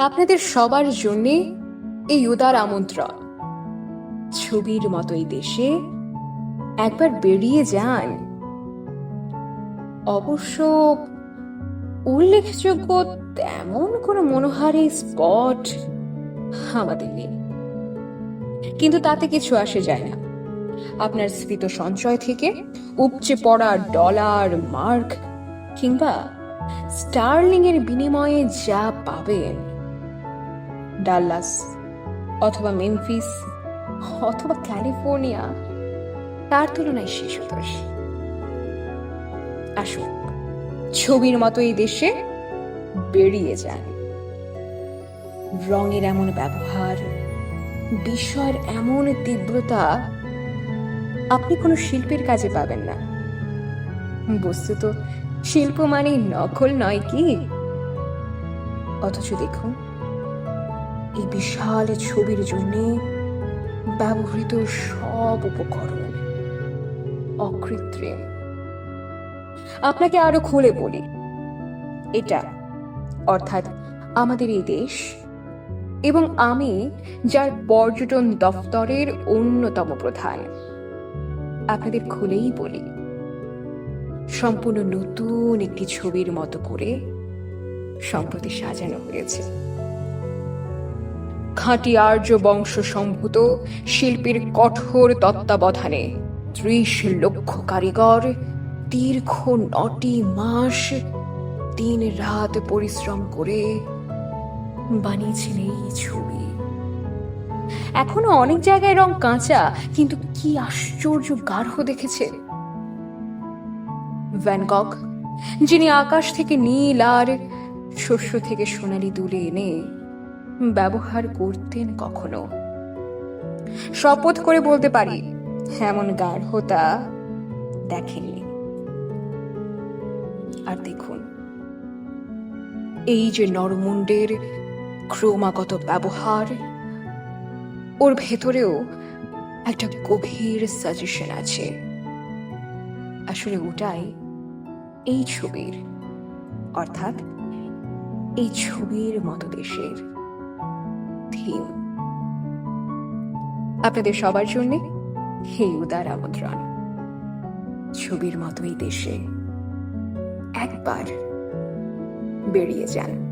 আপনাদের সবার জন্যে এই উদার আমন্ত্রণ। ছবির মতো এই দেশে একবার বেরিয়ে যান। অবশ্য উল্লেখযোগ্য তেমন কোনো মনোহারী স্পট আমাদের নেই। কিন্তু তাতে কিছু আসে যায় না। আপনার স্ফীত সঞ্চয় থেকে উপচে পড়া ডলার মার্ক কিংবা স্টার্লিং এর বিনিময়ে যা পাবেন ডাল্লাস অথবা মেমফিস অথবা ক্যালিফোর্নিয়া তার তুলনায় শিশুতোষ আসুক ছবির মতো এই দেশে বেরিয়ে যান। রঙের এমন ব্যবহার, বিষয়ের এমন তীব্রতা, আপনি কোনো শিল্পের কাজে পাবেন না। বস্তুত, শিল্প মানে নকল নয় কি? অথচ দেখুন এই বিশাল ছবির জন্য ব্যবহৃত সব উপকরণ অকৃত্রিম। আপনাকে আরও খুলে বলি, এটা অর্থাৎ আমাদের এই দেশ এবং আমি যার পর্যটন দফতরের অন্যতম প্রধান। আপনাদের খুলেই বলি, সম্পূর্ণ নতুন একটি ছবির মতো করে সম্প্রতি সাজানো হয়েছে। খাঁটি আর্য বংশ সম্ভূত শিল্পীর কঠোর তত্ত্বাবধানে ত্রিশ লক্ষ কারিগর, দীর্ঘ নটি মাস দিন রাত পরিশ্রম করে বানিয়েছেন এই ছবি। এখনও অনেক জায়গায় রং কাঁচা, কিন্তু কি আশ্চর্য গাঢ় দেখেছে। ভ্যানকক যিনি আকাশ থেকে নীল আর শস্য থেকে সোনালি তুলে এনে ব্যবহার করতেন কখনো? শপথ করে বলতে পারি এমন গাঢ়তা দেখেননি। আর দেখুন, এই যে নরমুণ্ডের ক্রমাগত ব্যবহার, ওর ভেতরেও একটা গভীর সাজেশন আছে। আসলে ওটাই এই ছবির, অর্থাৎ এই ছবির মতো দেশের। থিম আপনাদের সবার জন্য এই উদার আমন্ত্রণ। ছবির মতোই দেশে একবার বেরিয়ে যান।